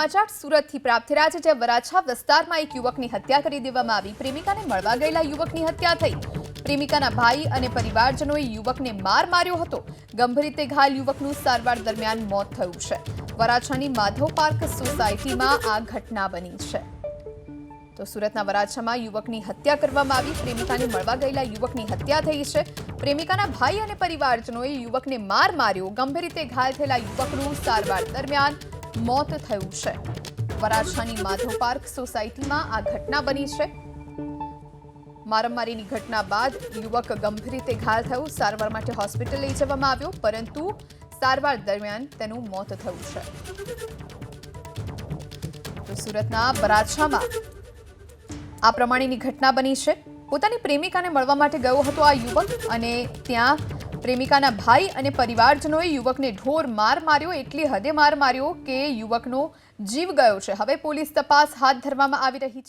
સમાચાર સુરતથી પ્રાપ્ત થયા છે, જ્યાં વરાછા વિસ્તારમાં એક યુવકની હત્યા કરી દેવામાં આવી. પ્રેમિકાને મળવા ગયેલા યુવકની હત્યા થઈ. પ્રેમિકાના ભાઈ અને પરિવારજનોએ યુવકને માર માર્યો હતો. ગંભીર રીતે ઘાયલ યુવકનું સારવાર દરમિયાન મોત થયું છે. વરાછાની માધવ પાર્ક સોસાયટીમાં આ ઘટના બની છે. તો સુરતના વરાછામાં યુવકની હત્યા કરવામાં આવી. પ્રેમિકાને મળવા ગયેલા યુવકની હત્યા થઈ છે. પ્રેમિકાના ભાઈ અને પરિવારજનોએ યુવકને માર માર્યો. ગંભીર રીતે ઘાયલ થયેલા યુવકનું સારવાર દરમિયાન મોત થયું છે. વરાછાની માધવ પાર્ક સોસાયટીમાં આ ઘટના બની છે. મારામારીની ઘટના બાદ યુવક ગંભીર રીતે ઘાયલ થયો. સારવાર માટે હોસ્પિટલ લઈ જવામાં આવ્યો, પરંતુ સારવાર દરમિયાન તેનું મોત થયું છે. સુરતના વરાછામાં આ પ્રમાણેની ઘટના બની છે. પોતાની પ્રેમિકાને મળવા માટે ગયો હતો આ યુવક અને ત્યાં પ્રેમિકાના ભાઈ અને પરિવારજનોએ યુવકને ઢોર માર માર્યો, એટલી હદે માર માર્યો કે યુવકનો જીવ ગયો છે. હવે પોલીસ તપાસ હાથ ધરવામાં આવી રહી છે.